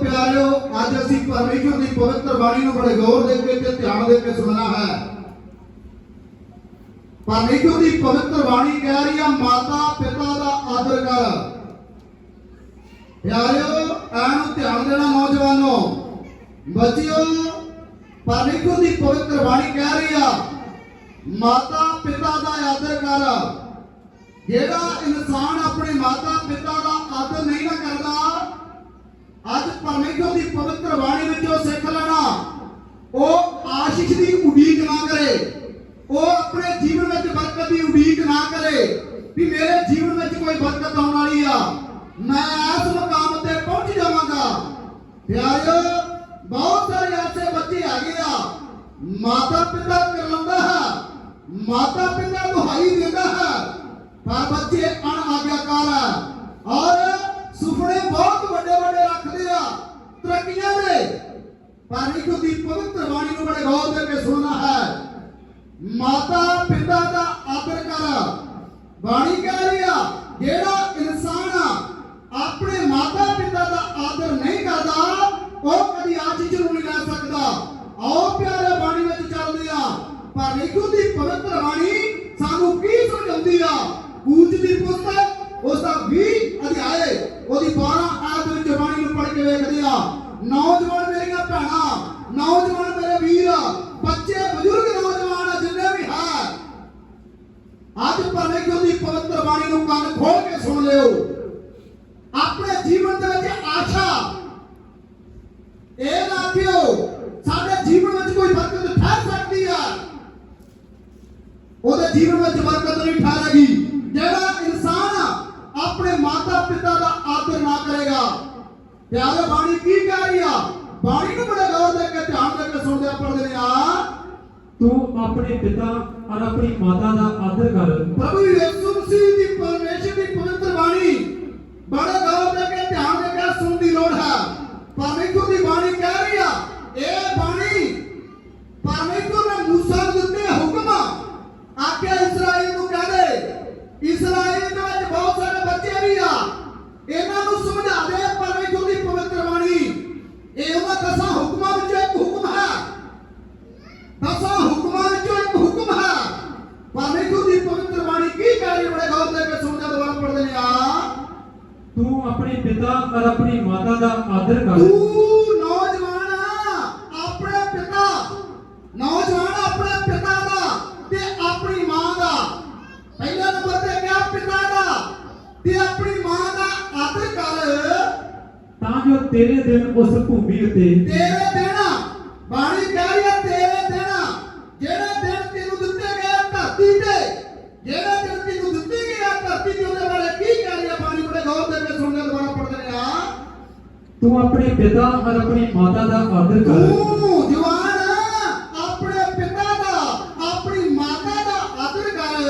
ਪਿਆਰਿਓ, ਅੱਜ ਅਸੀਂ ਪਰਮੇਸ਼ਰ ਦੀ ਪਵਿੱਤਰ ਬਾਣੀ ਨੂੰ ਬੜੇ ਗੌਰ ਦੇ ਕੇ ਤੇ ਧਿਆਨ ਦੇ ਕੇ ਸੁਣਨਾ ਹੈ। ਪਰਮੇਸ਼ਰ ਦੀ ਪਵਿੱਤਰ ਬਾਣੀ ਕਹਿ ਰਹੀ ਆ, ਮਾਤਾ, ਪਿਤਾ ਦਾ ਆਦਰ ਕਰ। ਪਿਆਰਿਓ, ਐਨੂੰ ਧਿਆਨ ਦੇਣਾ ਨੌਜਵਾਨੋ। ਬੱਚਿਓ, ਪਰਮੇਸ਼ਰ ਦੀ ਪਵਿੱਤਰ ਬਾਣੀ ਕਹਿ ਰਹੀ ਆ, ਮਾਤਾ, ਪਿਤਾ ਦਾ ਆਦਰ ਕਰ। ਜਿਹੜਾ ਇਨਸਾਨ ਆਪਣੇ ਮਾਤਾ, ਪਿਤਾ ਦਾ ਆਦਰ ਨਹੀਂ ਨਾ ਕਰਦਾ ਅੱਜ ਪਰਮੇਸ਼ਰ ਦੀ ਪਵਿੱਤਰ ਬਾਣੀ ਵਿੱਚੋਂ ਸਿੱਖ ਲੈਣਾ, ਉਹ ਆਸ਼ੀਸ਼ ਦੀ ਉਡੀਕ ਨਾ ਕਰੇ, ਉਹ ਆਪਣੇ ਜੀਵਨ ਵਿੱਚ ਬਰਕਤ ਦੀ ਉਡੀਕ ਨਾ ਕਰੇ, ਵੀ ਮੇਰੇ ਜੀਵਨ ਵਿੱਚ ਕੋਈ ਬਰਕਤ ਆਉਣ ਵਾਲੀ ਆ। ਮੈਂ ਇਸ ਮੁਕਾਮ ਤੇ ਪਹੁੰਚ ਜਾਵਾਂਗਾ। ਪਿਆਰਿਓ, ਬਹੁਤ ਸਾਰੇ ਐਸੇ ਬੱਚੇ ਹੈਗੇ ਆ ਮਾਤਾ ਪਿਤਾ ਕਰਲਾਉਂਦਾ ਹੈ ਮਾਤਾ ਪਿਤਾ ਦੁਹਾਈ ਦਿੰਦਾ ਹੈ, ਪਰ ਬੱਚੇ ਅਣ ਆਗਿਆਕਾਰ ਹੈ ਔਰ ਤਰੱਕੀਆਂ ਦੇ ਪਰ ਇੱਕ ਦੀ ਪਵਿੱਤਰ ਬਾਣੀ ਨੂੰ ਬੜੇ ਗੌਰ ਦੇ ਕੇ ਸੁਣਨਾ ਹੈ। ਮਾਤਾ ਪਿਤਾ ਦਾ ਆਦਰ ਕਰ। ਬਾਣੀ ਕਹਿ ਰਹੀ ਆ, ਜਿਹੜਾ ਇਨਸਾਨ ਆਪਣੇ ਮਾਤਾ ਪਿਤਾ ਦਾ ਆਦਰ ਨਹੀਂ ਕਰਦਾ, ਉਹ ਕਦੀ ਆਸ਼ੀਸ਼ ਨੂੰ ਨਹੀਂ ਲੈ ਸਕਦਾ। ਆਓ ਪਿਆਰੇ ਬਾਣੀ ਵਿੱਚ ਚੱਲਦੇ ਆ, ਪਰ ਨਿਕੂ ਦੀ ਪਵਿੱਤਰ ਬਾਣੀ ਸਾਨੂੰ ਕੀ ਸਮਝਾਉਂਦੀ ਆ? ਕੂਚ ਦੀ ਪੁਸਤਕ ਉਸ ਦਾ 20 ਅਧਿਆਏ, ਉਹਦੀ 12 ਆਇਤ ਵਿੱਚ ਬਾਣੀ ਨੂੰ ਪੜ੍ਹ ਕੇ ਵੇਖਦੇ ਆ। ਨੌਜਵਾਨ ਮੇਰੀਆਂ ਭੈਣਾਂ, ਨੌਜਵਾਨ ਮੇਰੇ ਵੀਰ, ਬੱਚੇ, ਬਜ਼ੁਰਗ ਨੌਜਵਾਨ ਜਿੰਨੇ ਵੀ ਹੈ, ਅੱਜ ਭਲੇ ਕਿ ਉਹਦੀ ਪਵਿੱਤਰ ਬਾਣੀ ਨੂੰ ਕੰਨ ਖੋਲ ਕੇ ਸੁਣ ਲਿਓ। ਆਪਣੇ ਜੀਵਨ ਦੇ ਵਿੱਚ ਆਸ਼ਾ। ਇਹ ਨਾ ਕਿਓ ਸਾਡੇ ਜੀਵਨ ਵਿੱਚ ਕੋਈ ਬਰਕਤ ਠਹਿਰ ਸਕਦੀ ਆ। ਉਹਦੇ ਜੀਵਨ ਵਿੱਚ ਬਰਕਤ ਨਹੀਂ ਠਹਿਰੇਗੀ। ਜਿਹੜਾ ਇਨਸਾਨ ਆਪਣੇ ਮਾਤਾ ਪਿਤਾ ਦਾ ਆਦਰ ਨਾ ਕਰੇਗਾ ਪਿਆਰੇ ਬਾਣੀ ਕੀ ਕਹਿ ਰਹੀ ਆ? ਬਾਣੀ ਨੂੰ ਬੜੇ ਗੌਰ ਦੇ ਕੇ ਧਿਆਨ ਦੇ ਕੇ ਸੁਣਦੇ ਆ ਪੜ੍ਹਦੇ ਨੇ ਆ। ਤੂੰ ਆਪਣੇ ਪਿਤਾ ਔਰ ਆਪਣੀ ਮਾਤਾ ਦਾ ਆਦਰ ਕਰ। ਪ੍ਰਭੂ ਯਿਸੂ ਮਸੀਹ ਦੀ ਪਰਮੇਸ਼ਰ ਦੀ ਪਵਿੱਤਰ ਬਾਣੀ ਬੜੇ ਗੌਰ ਦੇ ਕੇ ਧਿਆਨ ਦੇ ਕੇ ਸੁਣਨ ਦੀ ਲੋੜ ਹੈ। ਪਰਮੇਸ਼ਰ ਦੀ ਬਾਣੀ ਕਹਿ ਰਹੀ ਆ ਇਹ ਬਾਣੀ ਪਰਮੇਸ਼ਰ ਨੇ ਮੂਸਾ ਨੂੰ ਦਿੱਤੇ ਹੁਕਮ ਆਖਿਆ ਇਸਰਾਇਲ ਨੂੰ ਕਹਿ ਦੇ ਇਸਰਾਇਲ ਦੇ ਵਿੱਚ ਬਹੁਤ ਸਾਰੇ ਬੱਚੇ ਵੀ ਆ ਇਹਨਾਂ ਨੂੰ ਸਮਝਾ ਦੇ ਪਰਮੇਸ਼ਰ ਦੀ ਪਵਿੱਤਰ ਬਾਣੀ ਇਹ ਉਹਨਾਂ ਦਸਾਂ ਹੁਕਮਾਂ ਵਿੱਚੋਂ ਇੱਕ ਹੁਕਮ ਹੈ ਦਸਾਂ ਹੁਕਮਾਂ ਵਿੱਚੋਂ ਇੱਕ ਹੁਕਮ ਹੈ ਪਰਮੇਸ਼ਰ ਦੀ ਪਵਿੱਤਰ ਬਾਣੀ ਕੀ ਕਹਿ ਰਹੀ ਹੈ ਬੜੇ ਗੌਰ ਦੇ ਕੇ ਸੁਣਦੇ ਦੁਬਾਰਾ ਪੜ੍ਹਦੇ ਨੇ ਆ ਤੂੰ ਆਪਣੇ ਪਿਤਾ ਔਰ ਆਪਣੀ ਮਾਤਾ ਦਾ ਆਦਰ ਕਰ। ਤੂੰ ਨੌਜਵਾਨ ਆਪਣੇ ਪਿਤਾ। ਨੌਜਵਾਨ ਆਪਣੇ ਪਿਤਾ ਦਾ ਤੇ ਆਪਣੀ ਮਾਂ ਦਾ। ਪਹਿਲਾ ਨੰਬਰ ਤੇ ਗਿਆ ਪਿਤਾ ਦਾ ਤੇ ਆਪਣੀ ਮਾਂ ਦਾ ਆਦਰ ਕਰ। ਤਾਂ ਜੋ ਤੇਰੇ ਦਿਨ ਉਸ ਭੂਮੀ ਉੱਤੇ ਤੇਰੇ ਦਿਨ ਤੂੰ ਆਪਣੇ ਪਿਤਾ ਔਰ ਆਪਣੀ ਮਾਤਾ ਦਾ ਆਦਰ ਕਰ। ਤੂੰ ਜਵਾਨ ਆਪਣੇ ਪਿਤਾ ਦਾ ਆਪਣੀ ਮਾਤਾ ਦਾ ਆਦਰ ਕਰ।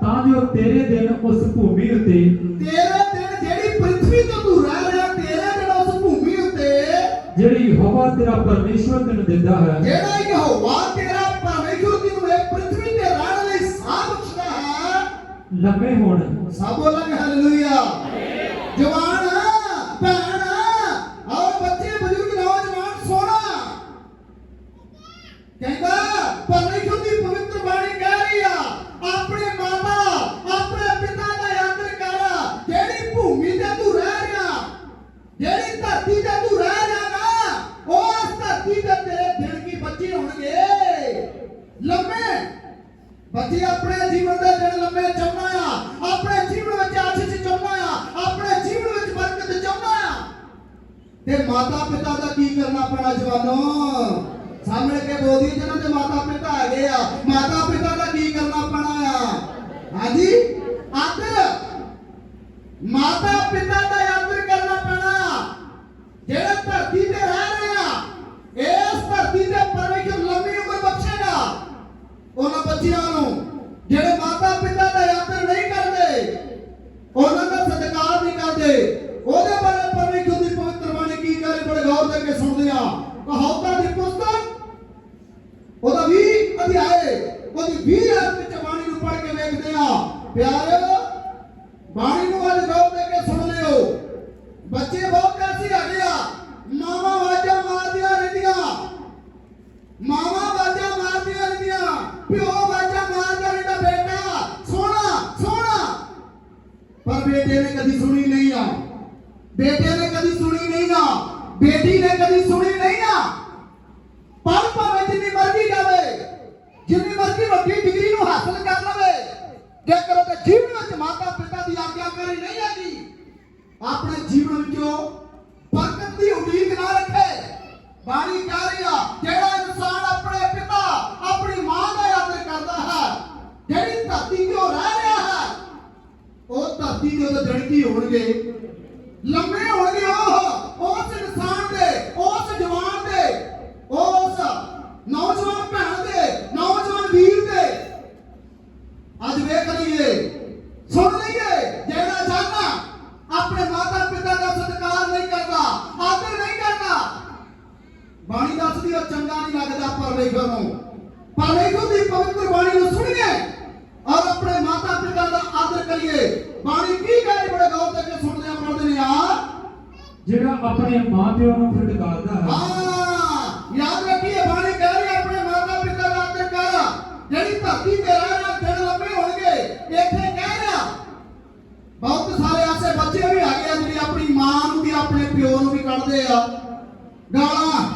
ਤਾਂ ਜੋ ਤੇਰੇ ਦਿਨ ਉਸ ਭੂਮੀ ਉੱਤੇ ਤੇਰੇ ਦਿਨ ਜਿਹੜੀ ਪ੍ਰਿਥਵੀ ਤੋਂ ਤੂੰ ਰਹਿ ਰਿਹਾ ਤੇਰੇ ਦਿਨ ਉਸ ਭੂਮੀ ਉੱਤੇ ਜਿਹੜੀ ਹਵਾ ਤੇਰਾ ਪਰਮੇਸ਼ਵਰ ਤੈਨੂੰ ਦਿੰਦਾ ਹੈ। ਜਿਹੜਾ ਯਹੋਵਾ ਤੇਰਾ ਪਰਮੇਸ਼ਰ ਤੈਨੂੰ ਇਹ ਪ੍ਰਿਥਵੀ ਤੇ ਰਹਿਣ ਲਈ ਸਾਹ ਬਖਸ਼ਦਾ ਹੈ। ਲੰਮੇ ਹੋਣ। ਸਭ ਬੋਲਾਂਗੇ ਹਾਲੇਲੂਇਆ ਜੇਕਰ ਉਹਦੇ ਜੀਵਨ ਵਿੱਚ ਮਾਤਾ ਪਿਤਾ ਦੀ ਆਗਿਆਕਾਰੀ ਨਹੀਂ ਹੈਗੀ। ਆਪਣੇ ਜੀਵਨ ਵਿੱਚੋਂ ਬਰਕਤ ਦੀ ਉਮੀਦ ਨਾ ਰੱਖੇ। ਬਾਣੀ ਕਹਿ ਰਹੀ ਆ, ਜਿਹੜਾ ਇਨਸਾਨ ਆਪਣੇ ਪਿਤਾ, ਆਪਣੀ ਮਾਂ ਦਾ ਆਦਰ ਕਰਦਾ ਹੈ, ਜਿਹੜੀ ਧਰਤੀ ਤੇ ਉਹ ਰਹਿ ਰਿਹਾ ਹੈ, ਉਹ ਧਰਤੀ ਦੇ ਉਹਦੇ ਜੜਕੀ ਹੋਣਗੇ? ਲੰਮੇ ਹੋਣਗੇ ਉਹ, ਉਸ ਇਨਸਾਨ ਦੇ, ਉਸ ਜਵਾਨ ਦੇ, ਉਸ ਨੌਜਵਾਨ ਭੈਣ ਦੇ, ਨੌਜਵਾਨ ਵੀਰ ਦੇ। ਅੱਜ ਵੇਖ ਲਈਏ ਸੁਣ ਲਈਏ ਜਿਹੜਾ ਜਾਨਾ ਆਪਣੇ ਮਾਤਾ ਪਿਤਾ ਦਾ ਸਤਿਕਾਰ ਨਹੀਂ ਕਰਦਾ ਆਦਰ ਨਹੀਂ ਕਰਦਾ। ਬਾਣੀ ਦੱਸਦੀ ਉਹ ਚੰਗਾ ਨਹੀਂ ਲੱਗਦਾ ਪਰਮੇਸ਼ਰ ਨੂੰ। ਪਰਮੇਸ਼ਰ ਦੀ ਪਵਿੱਤਰ ਬਾਣੀ ਨੂੰ ਸੁਣੀਏ ਔਰ ਆਪਣੇ ਮਾਤਾ ਪਿਤਾ ਦਾ ਆਦਰ ਕਰੀਏ। ਬਾਣੀ ਕੀ ਕਹਿ ਬੜੇ ਗੌਰ ਕਰਕੇ ਸੁਣਦੇ ਆ ਪੜ੍ਹਦੇ ਨੇ ਆ ਜਿਹੜਾ ਆਪਣੇ ਮਾਪਿਓ ਨੂੰ ਫਟਕਾਰਦਾ ਹੈ। ਹਾਂ ਯਾਦ ਰੱਖੀਏ ਬੱਚੇ ਵੀ ਹੈਗੇ ਆ ਜਿਹੜੇ ਆਪਣੀ ਮਾਂ ਨੂੰ ਵੀ ਆਪਣੇ ਪਿਓ ਨੂੰ ਵੀ ਕੱਢਦੇ ਆ। ਗਾਲਾਂ।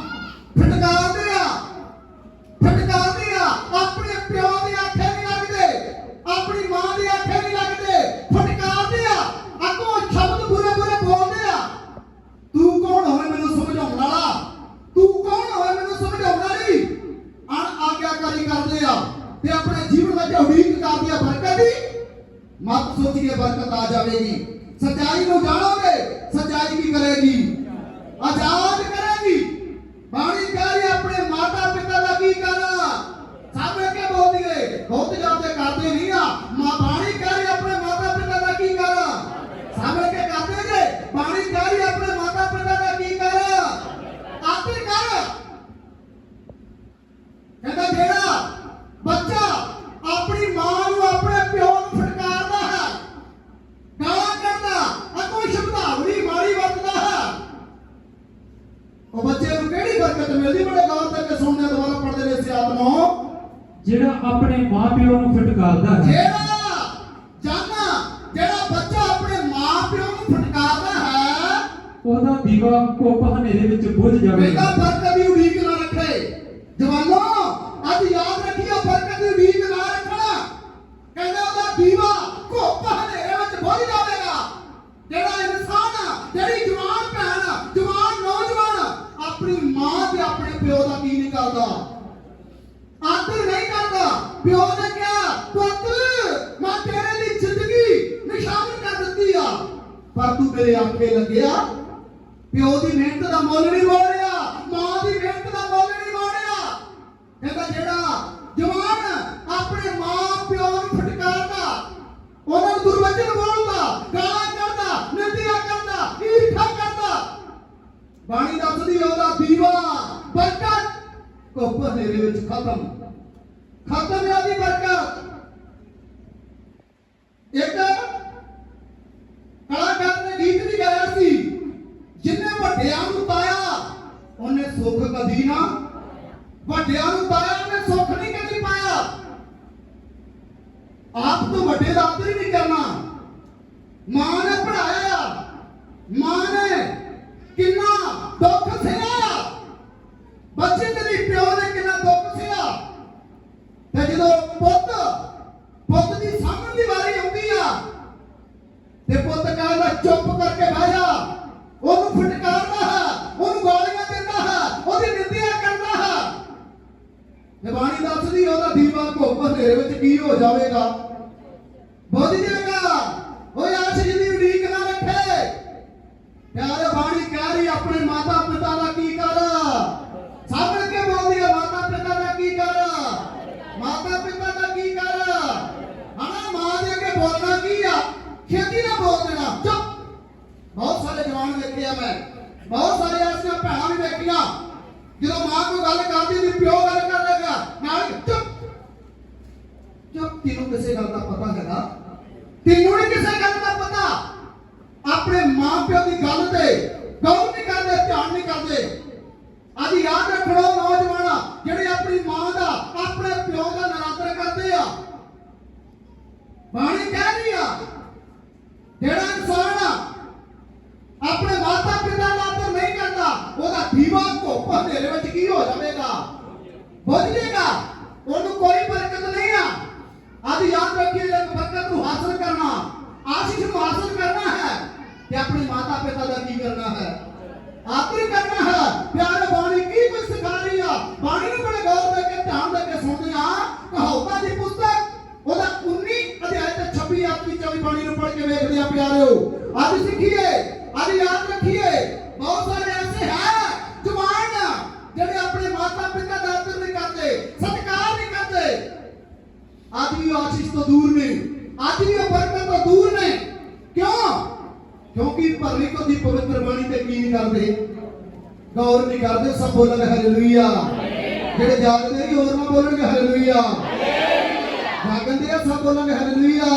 ਕਰਦਾ। ਆਦਰ ਨਹੀਂ ਕਰਦਾ। ਪਿਓ ਨੇ ਕਿਹਾ ਪੁੱਤ ਮੈਂ ਤੇਰੇ ਲਈ ਜ਼ਿੰਦਗੀ ਨਿਸ਼ਾਨ ਕਰ ਦਿੱਤੀ ਆ। ਪਰ ਤੂੰ ਮੇਰੇ ਆਖੇ ਲੱਗਿਆ, ਪਿਓ ਦੀ ਮਿਹਨਤ ਦਾ ਮੁੱਲ ਨਹੀਂ ਮੋੜਿਆ, ਮਾਂ ਦੀ ਮਿਹਨਤ ਦਾ ਮੁੱਲ ਨਹੀਂ ਮੋੜਿਆ। ਕਹਿੰਦਾ, ਜਿਹੜਾ ਜਵਾਨ ਆਪਣੇ ਮਾਂ ਪਿਓ ਨੂੰ ਫਟਕਾਰਦਾ, ਉਹਨਾਂ ਨੂੰ ਦੁਰਵਚਨ ਬੋਲਦਾ, ਗਾਲਾਂ ਕੱਢਦਾ, ਨਿੰਦਿਆ ਕਰਦਾ, ਈਰਖਾ ਕਰਦਾ, ਬਾਣੀ ਦੱਸਦੀ ਉਹਦਾ ਦੀਵਾ ਬਰਕਤ ਕੋਪ ਹਨੇਰੇ ਵਿੱਚ ਖਤਮ। ਖਤਮ ਹੈ ਉਹਦੀ ਬਰਕਤ ਇੱਕ ਕਲਾਕਾਰ ਨੇ ਗੀਤ ਵੀ ਗਾਇਆ ਸੀ। ਜਿੰਨੇ ਵੱਡਿਆਂ ਨੂੰ ਪਾਇਆ, ਉਹਨੇ ਸੁੱਖ ਕਦੀ ਨਾ ਵੱਡਿਆਂ ਨੂੰ ਪਾਇਆ, ਉਹਨੇ ਸੁੱਖ ਨਹੀਂ ਕਦੀ ਪਾਇਆ। ਆਪ ਤੋਂ ਵੱਡੇ ਦਾ ਆਦਰ ਨਹੀਂ ਕਰਨਾ। ਮਾਂ ਨੇ ਪੜਾਇਆ ਮਾਂ ਨੇ ਜਦ ਤੈਨੂੰ ਕਿਸੇ ਗੱਲ ਦਾ ਪਤਾ ਹੈਗਾ ਤੈਨੂੰ ਨਹੀਂ ਕਿਸੇ ਗੱਲ ਦਾ ਪਤਾ। ਆਪਣੇ ਮਾਂ ਪਿਓ ਦੀ ਗੱਲ ਤੇ ਗੌਰ ਨਹੀਂ ਕਰਦੇ, ਧਿਆਨ ਨਹੀਂ ਕਰਦੇ। ਆਦੀ ਯਾਦ ਰੱਖਣਾ ਨੌਜਵਾਨਾ ਜਿਹੜੇ ਆਪਣੀ ਮਾਂ ਦਾ, ਆਪਣੇ ਪਿਓ ਦਾ ਨਰਾਦਰ ਕਰਦੇ ਆ। ਬਾਣੀ ਕਹਿ ਰਹੀ ਆ, ਜਿਹੜਾ ਇਨਸਾਨ ਆਪਣੇ ਮਾਤਾ ਪਿਤਾ ਦਾ ਆਦਰ ਨਹੀਂ ਕਰਦਾ, ਉਹਦਾ ਦੀਵਾ ਧੁੱਪ ਹਨੇਰੇ ਵਿੱਚ ਕੀ ਹੋ ਜਾਵੇਗਾ? ਬੁੱਝ ਜਾਏਗਾ। ਉਹਨੂੰ ਕੋਈ ਬਰਕਤ ਨਹੀਂ ਆ। ਆਦਿ ਯਾਦ ਰੱਖੀਏ ਜੇ ਬਰਕਤ ਨੂੰ ਹਾਸਲ ਕਰਨਾ, ਆਸ਼ੀਸ਼ ਨੂੰ ਹਾਸਲ ਕਰਨਾ ਹੈ, ਤੇ ਆਪਣੇ ਮਾਤਾ ਪਿਤਾ ਦਾ ਕੀ ਕਰਨਾ ਹੈ? ਆਦਰ ਕਰਨਾ ਹੈ। ਪਿਆਰ ਬਾਣੀ, ਕੀ ਕੁਝ ਸਿਖਾ ਰਹੀ ਆ? ਬਾਣੀ ਨੂੰ ਬੜੇ ਗੌਰ ਨਾਲ ਕੇ, ਧਿਆਨ ਦੇ ਕੇ ਸੁਣਦੇ ਆ। ਕਹਾਉਤਾ ਦੀ ਪੁਸਤਕ, ਉਹਦਾ 19 ਅਧਿਆਇ ਤੇ 26 ਆਪੀ 24 ਬਾਣੀ ਨੂੰ ਪੜ੍ਹ ਕੇ ਵੇਖਦੇ ਆ, ਪਿਆਰਿਓ। ਅੱਜ ਸਿੱਖੀਏ, ਅੱਜ ਯਾਦ ਰੱਖੀਏ। ਬਹੁਤ ਅੱਜ ਵੀ ਉਹ ਆਸ਼ੀਸ਼ ਤੋਂ ਦੂਰ ਨੇ ਅੱਜ ਵੀ ਉਹ ਬਰਕਤ ਤੋਂ ਦੂਰ ਨੇ ਕਿਉਂ ਕਿਉਂਕਿ ਪਰਮੇਸ਼ਰ ਦੀ ਪਵਿੱਤਰ ਬਾਣੀ ਤੇ ਕੀ ਨਹੀਂ ਕਰਦੇ ਗੌਰ ਨਹੀਂ ਜਿਹੜੇ ਜਾਗਦੇ ਨਹੀਂ ਹੋਰ ਨਾ ਬੋਲਣਗੇ ਹਾਲੇਲੂਇਆ ਜਾਗਦੇ ਆ ਸਭ ਬੋਲਣਗੇ ਹਾਲੇਲੂਇਆ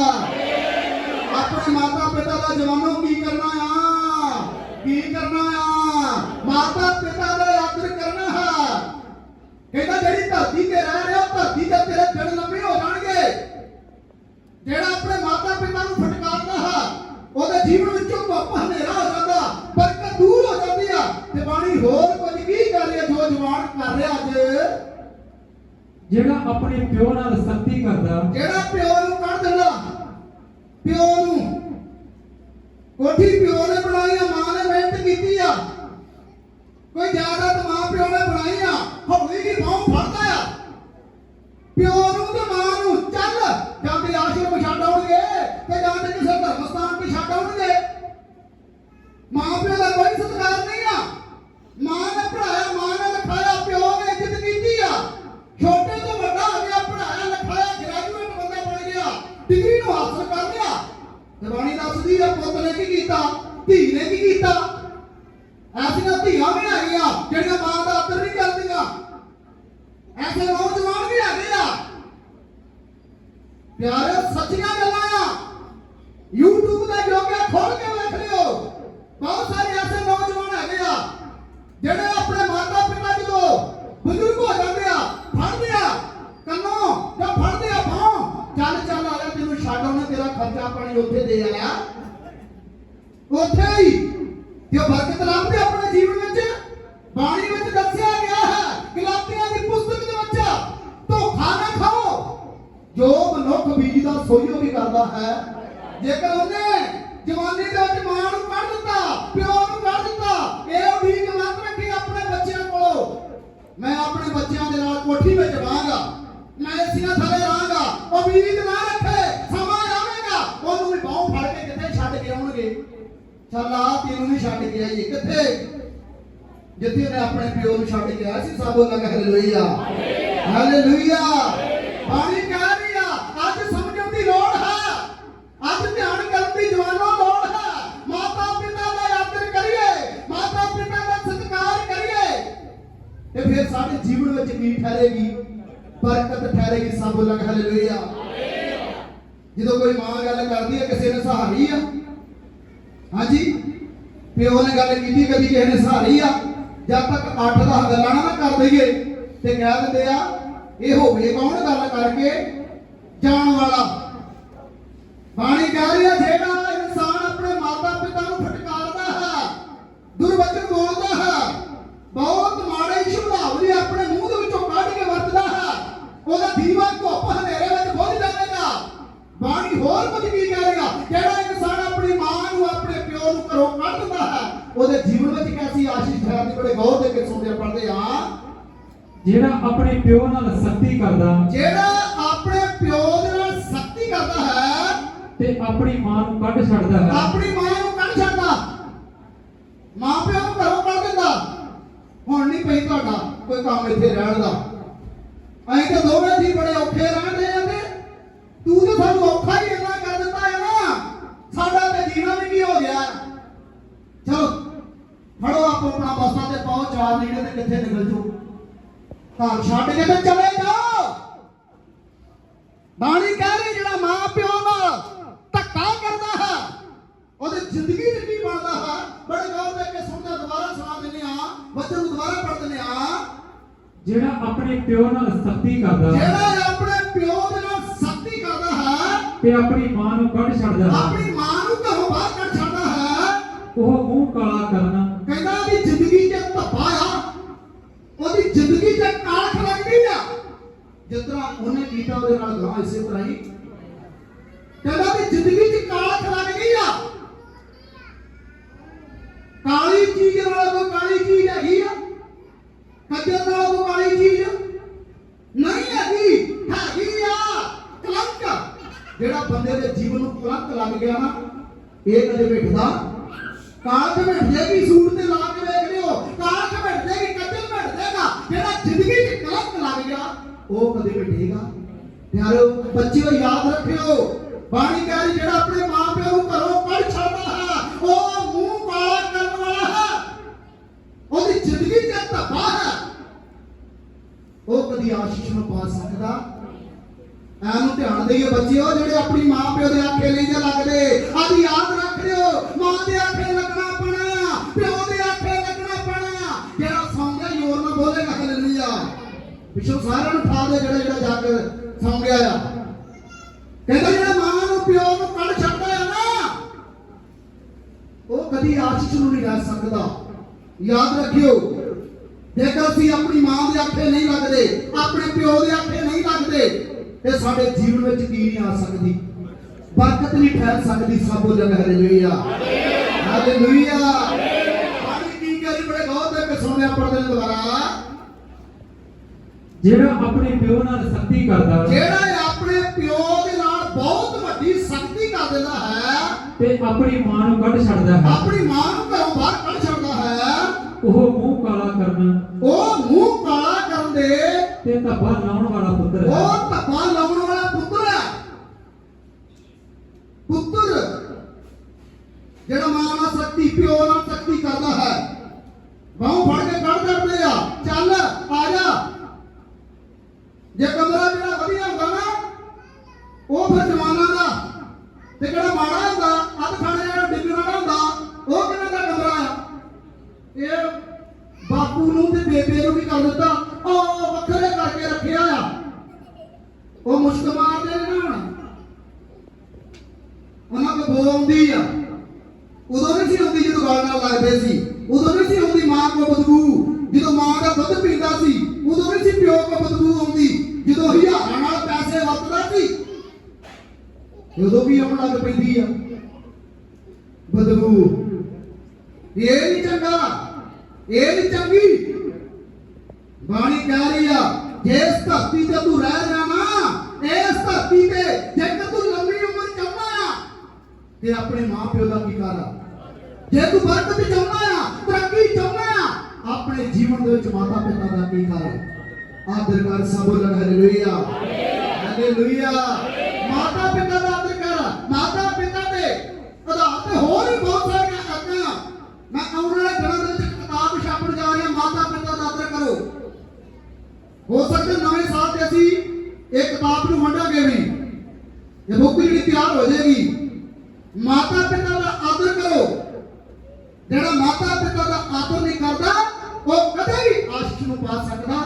ਆਪਣੇ ਮਾਤਾ ਪਿਤਾ ਦਾ ਜਵਾਨੋ ਕੀ ਕਰਨਾ ਆ ਕੀ ਕਰਨਾ ਆ ਮਾਤਾ ਪਿਤਾ ਦਾ ਆਦਰ ਕਰਨਾ ਹੈ ਕਹਿੰਦਾ ਜਿਹੜੀ ਧਰਤੀ ਤੇ ਰਹਿ ਰਿਹਾ ਉਹ ਧਰਤੀ ਤੇ ਤੇਰੇ ਦਿਨ ਲੰਮੇ ਹੋ ਜਾਣਗੇ। ਜਿਹੜਾ ਆਪਣੇ ਮਾਤਾ ਪਿਤਾ ਨੂੰ ਫਟਕਾਰਦਾ ਹੈ ਉਹਦੇ ਜੀਵਨ ਵਿੱਚੋਂ ਧੁੱਪ ਹਨੇਰਾ ਹੋ ਜਾਂਦਾ ਬਰਕਤ ਦੂਰ ਹੋ ਜਾਂਦੀ ਆ। ਤੇ ਬਾਣੀ ਹੋਰ ਕੁਝ ਕੀ ਕਰ ਰਿਹਾ ਜੋ ਜਵਾਨ ਕਰ ਰਿਹਾ ਅੱਜ। ਜਿਹੜਾ ਆਪਣੇ ਪਿਓ ਨਾਲ ਸਖਤੀ ਕਰਦਾ ਜਿਹੜਾ ਪਿਓ ਨੂੰ ਕੱਢ ਦਿੰਦਾ ਪਿਓ ਨੂੰ ਕੋਠੀ ਬਾਣੀ ਦੱਸਦੀ ਪੁੱਤ ਨੇ ਕੀ ਕੀਤਾ? ਧੀ ਨੇ ਕੀ ਕੀਤਾ? ਐਸੀਆਂ ਧੀਆਂ ਵੀ ਹੈਗੀਆਂ ਜਿਹੜੀਆਂ ਮਾਂ ਦਾ ਆਦਰ ਨਹੀਂ ਕਰਦੀਆਂ ਐਸੇ ਨੌਜਵਾਨ ਵੀ ਹੈਗੇ ਆ ਪਿਆਰੇ ਸੱਚੀਆਂ ਗੱਲਾਂ ਆ YouTube ਦਾ ਜੋਗਾ ਖੋਲ ਕੇ ਵੇਖ ਲਿਓ ਬਹੁਤ ਸਾਰੇ ਐਸੇ ਨੌਜਵਾਨ ਹੈਗੇ ਆ ਜਿਹੜੇ ਆਪਣੇ ਮਾਤਾ ਪਿਤਾ ਜਦੋਂ ਬਜ਼ੁਰਗ ਹੋ ਜਾਂਦੇ ਆ ਫੜਦੇ ਆ ਕੰਨੋਂ ਜਾਂ ਫੜਦੇ ਆ ਬਾਹੋਂ ਚੱਲ ਚੱਲ ਆ ਜਾ ਤੈਨੂੰ ਛੱਡ ਉਹਨੇ ਤੇਰਾ ਖਰਚਾ ਪਾਣੀ ਉੱਥੇ ਦੇ ਆਇਆ ਉੱਥੇ ਹੀ ਜੋ ਬਰਕਤ ਲੱਭਦੇ ਆਪਣੇ ਜੀਵਨ ਵਿੱਚ ਬਾਣੀ ਵਿੱਚ ਦੱਸਿਆ ਗਿਆ ਹੈ ਗਲਾਤੀਆਂ ਦੀ ਪੁਸਤਕ ਦੇ ਵਿੱਚ ਧੋਖਾ ਨਾ ਖਾਓ ਜੋ ਮਨੁੱਖ ਬੀਜਦਾ ਸੋਈ ਉਹ ਵੀ ਕਰਦਾ ਹੈ ਜੇਕਰ ਉਹਨੇ ਜਵਾਨੀ ਦੇ ਵਿੱਚ ਮਾਂ ਨੂੰ ਕੱਢ ਦਿੱਤਾ ਪਿਓ ਨੂੰ ਕੱਢ ਦਿੱਤਾ ਇਹ ਉਡੀਕ ਮਤ ਰੱਖੀ ਆਪਣੇ ਬੱਚਿਆਂ ਕੋਲੋਂ ਮੈਂ ਆਪਣੇ ਬੱਚਿਆਂ ਦੇ ਨਾਲ ਕੋਠੀ ਵਿੱਚ ਰਹਾਂਗਾ ਮੈਂ ਏਸੀਆਂ ਥੱਲੇ ਰਹਾਂਗਾ ਉਮੀਦ ਨਾ ਰੱਖੇ ਸਮਾਂ ਆਵੇਗਾ ਉਹਨੂੰ ਵੀ ਬਾਹੋਂ ਫੜ ਕੇ ਕਿੱਥੇ ਛੱਡ ਕੇ ਆਉਣਗੇ ਚੱਲ ਆ ਤੈਨੂੰ ਵੀ ਛੱਡ ਕੇ ਆਈਏ ਕਿੱਥੇ ਜਿੱਥੇ ਉਹਨੇ ਆਪਣੇ ਪਿਓ ਨੂੰ ਛੱਡ ਕੇ ਆਇਆ ਸੀ ਸਭ ਉਹ ਲਗਾ ਹਾਲੇਲੂਇਆ ਹਾਲੇਲੂਇਆ ਬਾਣੀ ਕਹਿ ਰਹੀ ਆ ਅੱਜ ਸਮਝਣ ਦੀ ਲੋੜ ਹੈ ਅੱਜ ਧਿਆਨ ਕਰਨ ਦੀ ਜਵਾਨੋ ਲੋੜ ਹੈ ਮਾਤਾ ਪਿਤਾ ਦਾ ਆਦਰ ਕਰੀਏ ਮਾਤਾ ਪਿਤਾ ਦਾ ਸਤਿਕਾਰ ਕਰੀਏ ਤੇ ਫਿਰ ਸਾਡੇ ਜੀਵਨ ਠਹਿਰੇਗੀ। ਬਰਕਤ ਠਹਿਰੇਗੀ ਸਭ ਲਗ ਹਾਲੇਲੂਇਆ ਜਦੋਂ ਕੋਈ ਮਾਂ ਗੱਲ ਕਰਦੀ ਹੈ, ਕਿਸੇ ਨੇ ਸਹਾਰੀ ਆ। ਹਾਂਜੀ? ਪਿਓ ਨੇ ਗੱਲ ਕੀਤੀ, ਕਦੀ ਕਿਸੇ ਨੇ ਸਹਾਰੀ ਆ। ਜਦ ਤੱਕ 8 ਦਾ ਗੱਲਾਂ ਨਾ ਕਰ ਦਈਏ, ਤੇ ਕਹਿ ਦਿੰਦੇ ਆ, ਇਹ ਹੋਵੇ ਕੌਣ ਗੱਲ ਕਰਕੇ? ਜਾਣ ਵਾਲਾ। ਬਾਣੀ ਕਹਿ ਰਹੀ ਹੈ, ਜਿਹੜਾ ਇਨਸਾਨ ਆਪਣੇ ਮਾਤਾ ਪਿਤਾ ਨੂੰ ਫਟਕਾਰਦਾ ਹੈ, ਦੁਰਵਚਨ ਬੋਲਦਾ ਹੈ, ਬਹੁਤ ਮਾੜੇ ਉਹਦਾ ਦੀਵਾ ਧੁੱਪ ਹਨੇਰੇ ਵਿੱਚ ਬੁੱਝ ਜਾਵੇਗਾ। ਬਾਣੀ ਹੋਰ ਕੁਝ ਕੀ ਕਹੇਗਾ ਜਿਹੜਾ ਇਨਸਾਨ ਆਪਣੀ ਮਾਂ ਨੂੰ ਆਪਣੇ ਪਿਓ ਨੂੰ ਘਰੋਂ ਕੱਢ ਦਿੰਦਾ ਹੈ ਉਹਦੇ ਜੀਵਨ ਵਿੱਚ ਕੈਸੀ ਆਸ਼ੀਸ਼ ਠਹਿਰਦੀ ਬੜੇ ਗੌਰ ਦੇ ਕੇ ਸੁਣਦੇ ਪੜਦੇ ਆ। ਜਿਹੜਾ ਆਪਣੇ ਪਿਓ ਨਾਲ ਸਖਤੀ ਕਰਦਾ ਜਿਹੜਾ ਆਪਣੇ ਪਿਓ ਦੇ ਨਾਲ ਸਖਤੀ ਕਰਦਾ ਹੈ ਤੇ ਆਪਣੀ ਮਾਂ ਨੂੰ ਕੱਢ ਛੱਡਦਾ ਹੈ। ਆਪਣੀ ਮਾਂ ਨੂੰ ਕੱਢ ਛੱਡਦਾ। ਮਾਂ ਪਿਓ ਨੂੰ ਘਰੋਂ ਕੱਢ ਦਿੰਦਾ। ਹੁਣ ਨਹੀਂ ਪਈ ਤੁਹਾਡਾ ਕੋਈ ਕੰਮ ਇੱਥੇ ਰਹਿਣ ਦਾ। ਅਸੀਂ ਤਾਂ ਦੋਵੇਂ ਜੀ ਬੜੇ ਔਖੇ ਰਹਿੰਦੇ ਆ ਤੇ ਤੂੰ ਤਾਂ ਸਾਨੂੰ ਔਖਾ ਹੀ ਇੰਨਾ ਕਰ ਦਿੱਤਾ ਹੈ ਨਾ। ਸਾਡਾ ਤੇ ਜੀਣਾ ਵੀ ਕੀ ਹੋ ਗਿਆ। ਚਲੋ, ਫੜੋ ਆਪੋ ਆਪਣਾ ਬੱਸਾਂ ਤੇ ਪਾਓ ਚਾਰ ਨੇੜੇ ਤੇ ਕਿੱਥੇ ਨਿਕਲ ਜਾਓ ਘਰ ਛੱਡ ਕੇ ਤੇ ਚਲੇ ਜਾਓ। ਬਾਣੀ ਕਹਿ ਰਹੀ ਜਿਹੜਾ ਮਾਂ ਪਿਓ ਨਾਲ ਧੱਕਾ ਕਰਦਾ ਹੈ, ਉਹਦੀ ਜ਼ਿੰਦਗੀ ਵਿੱਚ ਕੀ ਬਣਦਾ ਹੈ, ਬੜੇ ਗੌਰ ਦੇ ਕੇ ਸੁਣਦੇ ਦੁਬਾਰਾ ਸੁਣਾ ਦਿੰਦੇ ਆ ਬੱਚੇ ਨੂੰ ਦੁਬਾਰਾ ਪੜ੍ਹ ਦਿੰਦੇ ਆ ਜਿਹੜਾ ਆਪਣੇ ਪਿਓ ਨਾਲ ਸਖਤੀ ਕਰਦਾ ਜਿਹੜਾ ਆਪਣੇ ਪਿਓ ਦੇ ਨਾਲ ਸਖਤੀ ਕਰਦਾ ਹੈ ਤੇ ਆਪਣੀ ਮਾਂ ਨੂੰ ਕੱਢ ਛੱਡਦਾ ਹੈ। ਆਪਣੀ ਮਾਂ ਨੂੰ ਘਰੋਂ ਬਾਹਰ ਕੱਢ ਛੱਡਦਾ ਹੈ। ਉਹ ਮੂੰਹ ਕਾਲਾ ਕਰਨਾ। ਕਹਿੰਦਾ ਉਹਦੀ ਜ਼ਿੰਦਗੀ 'ਚ ਧੱਪਾ ਆ। ਉਹਦੀ ਜ਼ਿੰਦਗੀ 'ਚ ਕਾਲਖ ਲੱਗਦੀ ਆ। ਤਰ੍ਹਾਂ ਉਹਨੇ ਕੀਤਾ ਉਹਦੇ ਨਾਲ ਗਾਂ ਇਸੇ ਤਰ੍ਹਾਂ ਹੀ। ਕਹਿੰਦਾ ਵੀ ਜ਼ਿੰਦਗੀ 'ਚ ਕਾਲੀ ਚੀਜ਼ ਨਾਲ ਕੋਈ ਕਾਲੀ ਚੀਜ਼ ਬੰਦੇ ਦੇ ਜੀਵਨ ਨੂੰ ਕਲੰਕ ਲੱਗ ਗਿਆ ਨਾ, ਇਹ ਕਦੇ ਮਿਟਦਾ ਕਾਲ ਤੇ ਮਿਟ ਜਾਏਗੀ ਸੂਟ ਤੇ ਲਾ ਕੇ ਵੇਖ ਲਿਓ। ਕਾਲ ਤੇ ਮਿਟ ਜਾਏਗੀ ਕਦੇ ਮਿਟ ਜਾਏਗਾ। ਜਿਹੜਾ ਜ਼ਿੰਦਗੀ 'ਚ ਕਲੰਕ ਲੱਗ ਗਿਆ, ਉਹ ਕਦੇ ਮਿਟੇਗਾ ਪਿਆਰੋ, ਬੱਚਿਓ, ਯਾਦ ਰੱਖਿਓ। ਬਾਣੀ ਕਹਿੰਦੀ ਜਿਹੜਾ ਆਪਣੇ ਮਾਂ ਪਿਓ ਨੂੰ ਘਰੋਂ ਕੱਢ ਛੱਡਦਾ ਹੈ, ਉਹ ਮੂੰਹ ਕਾਲਾ ਕਰਨ ਵਾਲਾ ਹੈ। ਉਹਦੀ ਜ਼ਿੰਦਗੀ ਚ ਧੱਬਾ ਹੈ। ਉਹ ਕਦੀ ਆਸ਼ੀਸ਼ ਨੂੰ ਪਾ ਸਕਦਾ। ਐਨੂੰ ਧਿਆਨ ਦੇਈਏ ਬੱਚਿਓ, ਜਿਹੜੇ ਆਪਣੀ ਮਾਂ ਪਿਓ ਦੇ ਆਖੇ ਨਹੀਂ ਜੇ ਲੱਗਦੇ, ਆਦੀ ਯਾਦ ਰੱਖ ਲਿਓ, ਮਾਂ ਦੇ ਆਖੇ ਲੱਗਣਾ ਪੈਣਾ, ਪਿਓ ਦੇ ਆਖੇ ਲੱਗਣਾ ਪੈਣਾ, ਜਿਹੜਾ ਸੌਂ ਗਿਆ ਯੋਰ ਨਾ ਬੋਲੇਗਾ ਹਾਲੇਲੂਇਆ ਪਿਛੋ ਸਾਰਿਆਂ ਨੂੰ ਠਾ ਦੇ ਜਿਹੜਾ ਜਿਹੜਾ ਜਾ ਕੇ ਸੌਂ ਗਿਆ ਆ। ਕਹਿੰਦਾ ਜਿਹੜਾ ਮਾਂ ਨੂੰ ਪਿਓ ਨੂੰ ਕੱਢ ਛੱਡਦਾ ਆ ਨਾ, ਉਹ ਕਦੀ ਆਸ਼ੀਸ਼ ਨੂੰ ਨਹੀਂ ਲੈ ਸਕਦਾ। ਯਾਦ ਰੱਖਿਓ, ਜੇਕਰ ਅਸੀਂ ਆਪਣੀ ਮਾਂ ਦੇ ਆਖੇ ਨਹੀਂ ਲੱਗਦੇ, ਆਪਣੇ ਪਿਓ ਦੇ ਆਖੇ ਨਹੀਂ ਲੱਗਦੇ ਤੇ ਸਾਡੇ ਜੀਵਨ ਵਿੱਚ ਕੀ ਨਹੀਂ ਆ ਸਕਦੀ? ਬਰਕਤ ਨਹੀਂ ਠਹਿਰ ਸਕਦੀ ਸਭ ਬੋਲਣ ਹਾਲੇਲੂਇਆ ਹਾਲੇਲੂਇਆ ਪਾਣੀ ਕੀ ਕਰੀ ਬੜੇ ਗੌਰ ਦੇ ਕੇ ਸੁਣਿਆ ਪੜਦੇ ਨੇ ਦੁਬਾਰਾ। ਜਿਹੜਾ ਆਪਣੇ ਪਿਓ ਨਾਲ ਸਖਤੀ ਕਰਦਾ ਜਿਹੜਾ ਇਹ ਆਪਣੇ ਪਿਓ ਦੇ ਨਾਲ ਬਹੁਤ ਵੱਡੀ ਸਖਤੀ ਕਰ ਦਿੰਦਾ ਹੈ ਤੇ ਆਪਣੀ ਮਾਂ ਨੂੰ ਕੱਢ ਛੱਡਦਾ ਹੈ। ਆਪਣੀ ਮਾਂ ਨੂੰ ਘਰੋਂ ਬਾਹਰ ਕੱਢ ਛੱਡਦਾ ਹੈ। ਉਹ ਮੂੰਹ ਕਾਲਾ ਕਰਨਾ। ਉਹ ਮੂੰਹ ਤੇ ਧੱਬਾ ਲਾਉਣ ਵਾਲਾ ਪੁੱਤਰ ਹੈ। ਉਹ ਧੱਬਾ ਲਾਉਣ ਵਾਲਾ ਪੁੱਤਰ ਹੈ। ਪੁੱਤਰ, ਜਿਹੜਾ ਮਾਂ ਨਾਲ ਸ਼ਕਤੀ ਪਿਓ ਨਾਲ ਸ਼ਕਤੀ ਕਰਦਾ ਹੈ ਬਾਹੋਂ ਫੜ ਕੇ ਕੱਢ ਕਰਦੇ ਆ ਚੱਲ ਆ ਜਾ ਜੇ ਕਮਰਾ ਜਿਹੜਾ ਵਧੀਆ ਹੁੰਦਾ ਨਾ ਉਹ ਫਿਰ ਜਵਾਨਾਂ ਦਾ ਤੇ ਜਿਹੜਾ ਮਾੜਾ ਹੁੰਦਾ ਅੱਧ ਖਾਣੇ ਜਿਹੜਾ ਡਿੱਗਣ ਵਾਲਾ ਹੁੰਦਾ ਉਹ ਕਿਹਨਾਂ ਦਾ ਕਮਰਾ ਆ ਇਹ ਬਾਪੂ ਨੂੰ ਤੇ ਬੇਬੇ ਨੂੰ ਵੀ ਕਰ ਦਿੱਤਾ ਉਹ ਵੱਖਰੇ ਕਰਕੇ ਰੱਖਿਆ ਆ ਉਹ ਮੁਸ਼ਕ ਮਾਰਦੇ ਨੇ ਨਾ ਹੁਣ ਉਹਨਾਂ ਕੋ ਬੋ ਆਉਂਦੀ ਆ ਉਦੋਂ ਨਹੀਂ ਸੀ ਆਉਂਦੀ ਜਦੋਂ ਗਾਲ ਨਾਲ ਲੱਗਦੇ ਸੀ ਉਦੋਂ ਨਹੀਂ ਸੀ ਆਉਂਦੀ ਮਾਂ ਕੋ ਬਦਬੂ ਜਦੋਂ ਮਾਂ ਦਾ ਦੁੱਧ ਪੀਂਦਾ ਸੀ ਉਦੋਂ ਨਹੀਂ ਸੀ ਪਿਓ ਕੋ ਬਦਬੂ ਆਉਂਦੀ ਜਦੋਂ ਹਜ਼ਾਰਾਂ ਨਾਲ ਪੈਸੇ ਵਰਤਦਾ ਸੀ ਉਦੋਂ ਵੀ ਆਉਣ ਲੱਗ ਪੈਂਦੀ ਆ। ਬਦਬੂ। ਇਹ ਨਹੀਂ ਚੰਗਾ। ਇਹ ਨਹੀਂ ਚੰਗੀ। ਬਾਣੀ ਕਹਿ ਰਹੀ ਆ ਜੇ ਇਸ ਧਰਤੀ ਤੇ ਤੂੰ ਰਹਿ ਜਾਣਾ ਇਸ ਧਰਤੀ ਤੇ ਜੇਕਰ ਤੂੰ ਲੰਮੀ ਉਮਰ ਚਾਹੁੰਦਾ ਆ ਤੇ ਆਪਣੇ ਮਾਪਿਓ ਦਾ ਕੀ ਕਰ ਜੇ ਤੂੰ ਬਰਕਤ ਚਾਹੁੰਦਾ ਆ ਤਰੱਕੀ ਚਾਹੁੰਦਾ ਆ ਆਪਣੇ ਜੀਵਨ ਦੇ ਵਿੱਚ ਮਾਤਾ ਪਿਤਾ ਦਾ ਕੀ ਕਰ ਆਦਰ ਕਰ ਸਭ ਬੋਲਣ ਹਾਲੇਲੂਇਆ ਹਾਲੇਲੂਇਆ ਮਾਤਾ ਪਿਤਾ ਦਾ ਆਦਰ ਮਾਤਾ ਪਿਤਾ ਦੇ ਆਧਾਰ ਤੇ ਹੋਰ ਵੀ ਬਹੁਤ ਸਾਰੀਆਂ ਆਦਤਾਂ ਮੈਂ ਆਉਣ ਵਾਲੇ ਦਿਨਾਂ ਦੇ ਵਿੱਚ ਕਿਤਾਬ ਛਾਪਣ ਜਾ ਰਿਹਾ, ਮਾਤਾ ਪਿਤਾ ਦਾ ਆਦਰ ਕਰੋ। ਹੋ ਸਕਦਾ ਨਵੇਂ ਸਾਲ ਤੇ ਅਸੀਂ ਇਹ ਕਿਤਾਬ ਨੂੰ ਵੰਡਾਂਗੇ ਵੀ। ਇਹ ਬੁੱਕ ਜਿਹੜੀ ਤਿਆਰ ਹੋ ਜਾਏਗੀ, ਮਾਤਾ ਪਿਤਾ ਦਾ ਆਦਰ ਕਰੋ। ਜਿਹੜਾ ਮਾਤਾ ਪਿਤਾ ਦਾ ਆਦਰ ਨਹੀਂ ਕਰਦਾ, ਉਹ ਕਦੇ ਵੀ ਆਸ਼ੀਸ਼ ਨੂੰ ਪਾ ਸਕਦਾ।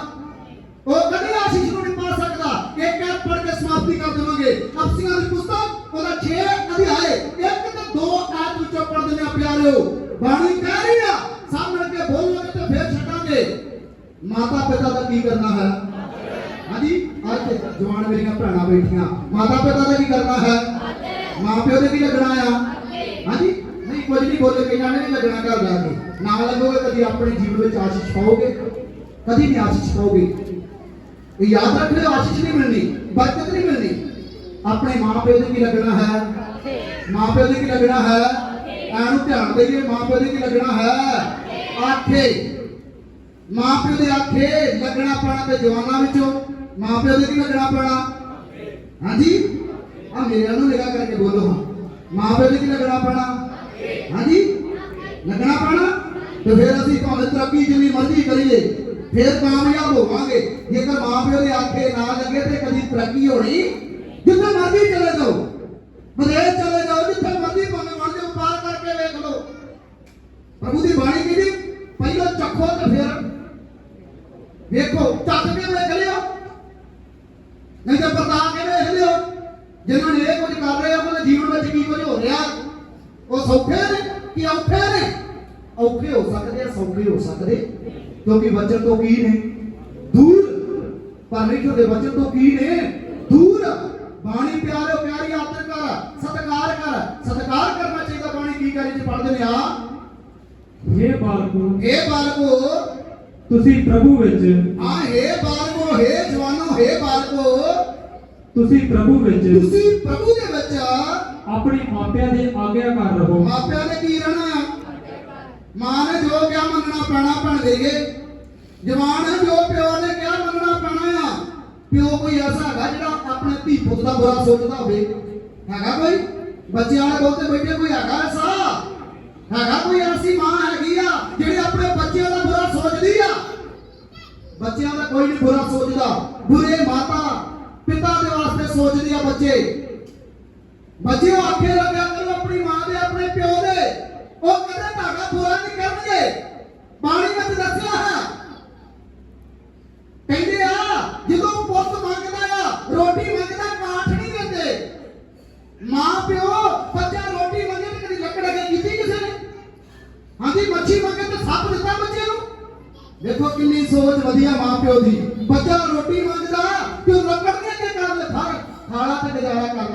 ਬਾਣੀ ਕਹਿ ਰਹੀ ਆ ਸਭ ਮਿਲ ਕੇ ਬੋਲੋਗੇ ਤੇ ਫੇਰ ਛੱਡਾਂਗੇ। ਮਾਤਾ ਪਿਤਾ ਦਾ ਕੀ ਕਰਨਾ ਹੈ? ਹਾਂਜੀ ਅੱਜ ਜਵਾਨ ਮੇਰੀਆਂ ਭੈਣਾਂ ਬੈਠੀਆਂ। ਮਾਤਾ ਪਿਤਾ ਦਾ ਕੀ ਕਰਨਾ ਹੈ? ਮਾਂ ਪਿਓ ਦੇ ਕੀ ਲੱਗਣਾ ਆ? ਹਾਂਜੀ, ਨਹੀਂ, ਕੁਝ ਨਹੀਂ ਬੋਲੇ, ਕਈਆਂ ਨੇ ਨਹੀਂ ਲੱਗਣਾ ਘਰ ਜਾ ਕੇ। ਨਾ ਲੱਗੋਗੇ, ਕਦੀ ਆਪਣੇ ਜੀਵਨ ਵਿੱਚ ਆਸ਼ੀਸ਼ ਪਾਓਗੇ? ਕਦੀ ਨਹੀਂ ਆਸ਼ੀਸ਼ ਪਾਓਗੇ? ਇਹ ਯਾਦ ਰੱਖ ਲਿਓ ਆਸ਼ੀਸ਼ ਨਹੀਂ ਮਿਲਣੀ, ਬਰਕਤ ਨਹੀਂ ਮਿਲਣੀ। ਆਪਣੇ ਮਾਂ ਪਿਓ ਦੇ ਕੀ ਲੱਗਣਾ ਹੈ? ਮਾਂ ਪਿਓ ਦੇ ਕੀ ਲੱਗਣਾ ਹੈ? ਐਨੂੰ ਧਿਆਨ ਦੇਈਏ, ਮਾਂ ਪਿਓ ਦੇ ਕੀ ਲੱਗਣਾ ਹੈ? ਆਖੇ। ਮਾਂ ਪਿਓ ਦੇ ਆਖੇ ਲੱਗਣਾ ਪੈਣਾ ਤੇ ਜਵਾਨਾਂ ਵਿੱਚੋਂ। ਮਾਂ ਪਿਓ ਦੇ ਕੀ ਲੱਗਣਾ ਪੈਣਾ? ਹਾਂਜੀ? ਆ ਮੇਰੇ ਨੂੰ ਨਿਗਾਹ ਕਰਕੇ ਬੋਲੋ ਹਾਂ। ਮਾਂ ਪਿਓ ਦੇ ਕੀ ਲੱਗਣਾ ਪੈਣਾ? ਹਾਂਜੀ? ਲੱਗਣਾ ਪੈਣਾ? ਤੇ ਫਿਰ ਅਸੀਂ ਭਾਵੇਂ ਤਰੱਕੀ ਜਿੰਨੀ ਮਰਜ਼ੀ ਕਰੀਏ, ਫਿਰ ਕਾਮਯਾਬ ਹੋਵਾਂਗੇ। ਜੇਕਰ ਮਾਂ ਪਿਓ ਦੇ ਆਖੇ ਨਾ ਲੱਗੇ ਤੇ ਕਦੀ ਤਰੱਕੀ ਹੋਣੀ ਜਿੱਥੇ ਮਰਜ਼ੀ ਚਲੇ ਜਾਓ ਵਿਦੇਸ਼ ਚਲੇ ਜਾਓ ਜਿੱਥੇ ਮਰਜ਼ੀ ਭਾਵੇਂ ਮਰ ਜਾਓ ਪਾਰ ਕਰਕੇ ਵੇਖ ਲਓ ਪ੍ਰਭੂ ਦੀ ਬਾਣੀ ਕਹਿੰਦੀ ਪਹਿਲਾਂ ਚੱਖੋ ਤੇ ਫਿਰ ਵੇਖੋ ਚੱਕ ਕੇ ਵੇਖ ਲਿਓ ਨਹੀਂ ਤਾਂ ਪਰਦਾ ਕੇ ਵੇਖ ਲਿਓ ਜਿਨ੍ਹਾਂ ਨੇ ਇਹ ਕੁਝ ਕਰ ਰਹੇ ਆ ਉਹਨਾਂ ਦੇ ਜੀਵਨ ਵਿੱਚ ਕੀ ਕੁਝ ਹੋ ਰਿਹਾ ਉਹ ਸੌਖੇ ਨੇ ਕਿ ਔਖੇ ਨੇ ਔਖੇ ਹੋ ਸਕਦੇ ਆ ਸੌਖੇ ਹੋ ਸਕਦੇ ਕਿਉਂਕਿ ਵਚਨ ਤੋਂ ਕੀ ਨੇ? ਦੂਰ। ਪਰਮੇਸ਼ਰ ਦੇ ਵਚਨ ਤੋਂ ਕੀ ਨੇ? ਦੂਰ। ਬਾਣੀ ਪਿਆਰਿਓ ਪਿਆਰੀ ਆਦਰ ਕਰ। ਸਤਿਕਾਰ ਕਰ। ਸਤਿਕਾਰ ਕਰਨਾ ਚਾਹੀਦਾ ਬਾਣੀ ਕੀ ਕਰੀ ਚ ਪੜ੍ਹਦੇ ਨੇ ਆ? हे ਬਾਲਕੋ। ਇਹ ਬਾਲਕੋ। ਤੁਸੀਂ ਪ੍ਰਭੂ ਵਿੱਚ। ਹਾਂ ਹੇ ਬਾਲਕੋ ਹੇ ਜਵਾਨੋ ਹੇ ਬਾਲਕੋ। ਤੁਸੀਂ ਪ੍ਰਭੂ ਵਿੱਚ। ਤੁਸੀਂ ਪ੍ਰਭੂ ਦੇ ਵਿੱਚ ਆਪਣੀ ਮਾਪਿਆਂ ਦੇ ਆਗਿਆਕਾਰ ਰਹੋ। ਮਾਪਿਆਂ ਨੇ ਕੀ ਰਹਿਣਾ? ਆ ਮਾਂ ਨੇ ਜੋ ਕਿਹਾ ਮੰਨਣਾ ਪੈਣਾ ਭੈਣ ਦੇਗੇ ਜਵਾਨ ਹੈ ਜੋ ਪਿਓ ਨੇ ਕਿਹਾ ਮੰਨਣਾ ਪੈਣਾ ਆ। ਪਿਓ ਕੋਈ ਐਸਾ ਹੈਗਾ ਜਿਹੜਾ ਆਪਣੇ ਧੀ ਪੁੱਤ ਦਾ ਬੁਰਾ ਸੋਚਦਾ ਹੋਵੇ। ਹੈਗਾ ਕੋਈ? ਬੱਚਿਆਂ ਵਾਲੇ ਕੋਲ ਤੇ ਬੈਠੇ ਕੋਈ ਹੈਗਾ ਐਸਾ? ਹੈਗਾ ਕੋਈ ਐਸੀ ਮਾਂ ਹੈਗੀ ਆ ਜਿਹੜੀ ਆਪਣੇ ਬੱਚਿਆਂ ਦਾ ਬੁਰਾ ਸੋਚਦੀ ਆ? ਬੱਚਿਆਂ ਦਾ ਕੋਈ ਨਹੀਂ ਬੁਰਾ ਸੋਚਦਾ। ਬੁਰੇ ਮਾਤਾ ਪਿਤਾ ਦੇ ਵਾਸਤੇ ਸੋਚਦੇ ਆ ਬੱਚੇ। ਬੱਚੇ ਆਖੇ ਲੱਗਿਆ ਕਰੋ ਆਪਣੀ ਮਾਂ ਦੇ, ਆਪਣੇ ਪਿਓ ਦੇ। ਉਹ ਕਦੇ ਤੁਹਾਡਾ ਬੁਰਾ ਨਹੀਂ ਕਰਨਗੇ। ਬਾਣੀ ਵਿੱਚ ਦੱਸਿਆ ਹੈ ਕਹਿੰਦੇ ਆ, ਜਦੋਂ ਪੁੱਤ ਮੰਗਦਾ ਆ, ਰੋਟੀ ਮੰਗਦਾ, ਕਾਠ ਨਹੀਂ ਦਿੰਦੇ। ਮਾਂ ਪਿਓ, ਬੱਚਾ ਰੋਟੀ ਮੰਗੇ ਤੇ ਕਦੀ ਲੱਕੜ ਅਗੇ ਕੀਤੀ ਕਿਸੇ ਨੇ? ਹਾਂਜੀ, ਮੱਛੀ ਮੰਗੇ ਤੇ ਸੱਪ ਦਿੱਤਾ ਬੱਚੇ ਨੂੰ? ਦੇਖੋ ਕਿੰਨੀ ਸੋਚ ਵਧੀਆ ਮਾਂ ਪਿਓ ਦੀ। ਬੱਚਾ ਰੋਟੀ ਮੰਗਦਾ ਕਿ ਉਹ ਲੱਕੜ ਦੇ ਅੱਗੇ ਕਰ ਲੈ, ਥਾਲ ਖਾਲਾ ਤੇ ਗੁਜ਼ਾਰਾ ਕਰ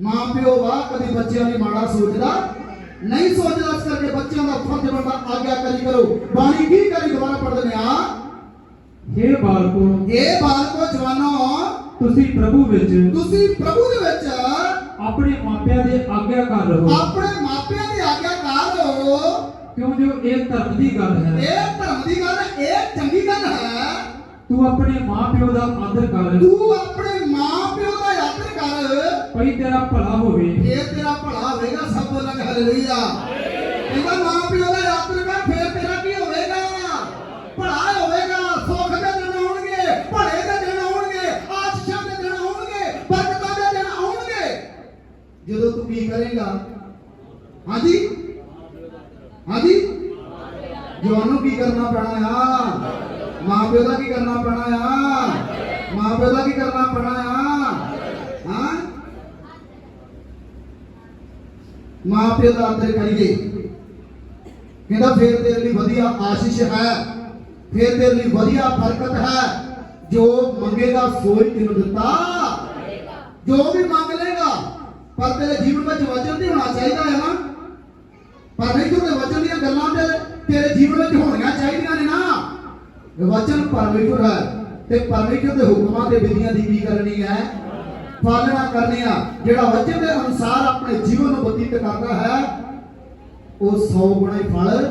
ਮਾਂ ਪਿਓ ਵਾ, ਕਦੀ ਬੱਚਿਆਂ ਲਈ ਮਾੜਾ ਸੋਚਦਾ ਨਹੀਂ ਸੋਚਦਾ, ਇਸ ਕਰਕੇ ਬੱਚਿਆਂ ਦਾ ਫਰਜ਼ ਬਣਦਾ ਆਗਿਆ ਕਰੀ ਕਰੋ। ਬਾਣੀ ਕੀ ਕਰੀ ਦੁਬਾਰਾ ਪੜ੍ਹਦੇ ਦਿੰਦੇ ਆ हे ਬਾਲਕੋ ਇਹ ਬਾਲਕੋ ਜਵਾਨੋ ਤੁਸੀਂ ਪ੍ਰਭੂ ਵਿੱਚ ਤੁਸੀਂ ਪ੍ਰਭੂ ਦੇ ਵਿੱਚ ਆਪਣੇ ਮਾਪਿਆਂ ਦੇ ਆਗਿਆਕਾਰ ਰਹੋ ਆਪਣੇ ਮਾਪਿਆਂ ਦੀ ਆਗਿਆਕਾਰ ਹੋ ਕਿਉਂ ਜੋ ਇਹ ਧਰਮ ਦੀ ਗੱਲ ਹੈ ਇਹ ਧਰਮ ਦੀ ਗੱਲ ਹੈ, ਇਹ ਚੰਗੀ ਗੱਲ ਹੈ ਤੂੰ ਆਪਣੇ ਮਾਪਿਓ ਦਾ ਆਦਰ ਕਰ ਤੂੰ ਆਪਣੇ ਮਾਂ ਪਿਓ ਦਾ ਆਦਰ ਕਰ ਭਈ ਤੇਰਾ ਭਲਾ ਹੋਵੇ ਫੇਰ ਤੇਰਾ ਭਲਾ ਹੋਵੇਗਾ ਸਭ ਬੋਲਾਂਗੇ ਹਾਲੇਲੂਇਆ ਕਹਿੰਦਾ ਮਾਂ ਜਦੋਂ ਤੂੰ ਕੀ ਕਰੇਗਾ? ਹਾਂਜੀ? ਹਾਂਜੀ? ਜਵਾਨ ਨੂੰ ਕੀ ਕਰਨਾ ਪੈਣਾ ਆ? ਮਾਂ ਪਿਓ ਦਾ ਕੀ ਕਰਨਾ ਪੈਣਾ ਆ? ਮਾਂ ਪਿਓ ਦਾ ਕੀ ਕਰਨਾ ਪੈਣਾ ਆ? ਹਾਂ? ਮਾਂ ਪਿਓ ਦਾ ਆਦਰ ਕਰੀਏ। ਕਹਿੰਦਾ ਫੇਰ ਤੇਰੇ ਲਈ ਵਧੀਆ ਆਸ਼ੀਸ਼ ਹੈ। ਫੇਰ ਤੇਰੇ ਲਈ ਵਧੀਆ ਬਰਕਤ ਹੈ। ਜੋ ਮੰਗੇਗਾ ਸੋਈ ਤੈਨੂੰ ਦਿੱਤਾ। ਜੋ ਵੀ ਮੰਗ ਪਰ ਤੇਰੇ ਜੀਵਨ ਵਿੱਚ ਵਚਨ ਨਹੀਂ ਹੋਣਾ ਚਾਹੀਦਾ ਹੈ ਨਾ। ਪਰਮੇਸ਼ਰ ਦੇ ਵਚਨ ਦੀਆਂ ਗੱਲਾਂ ਤੇ ਤੇਰੇ ਜੀਵਨ ਵਿੱਚ ਹੋਣੀਆਂ ਚਾਹੀਦੀਆਂ ਨੇ ਨਾ। ਵਚਨ ਪਰਮੇਸ਼ਰ ਹੈ ਤੇ ਪਰਮੇਸ਼ਰ ਦੇ ਹੁਕਮਾਂ ਤੇ ਵਿਧੀਆਂ ਦੀ ਕੀ ਕਰਨੀ ਹੈ, ਪਾਲਣਾ ਕਰਨੀ ਆ। ਜਿਹੜਾ ਵਚਨ ਦੇ ਅਨੁਸਾਰ ਆਪਣੇ ਜੀਵਨ ਨੂੰ ਬਤੀਤ ਕਰਦਾ ਹੈ, ਉਹ 100 ਗੁਣਾ ਹੀ ਫਲ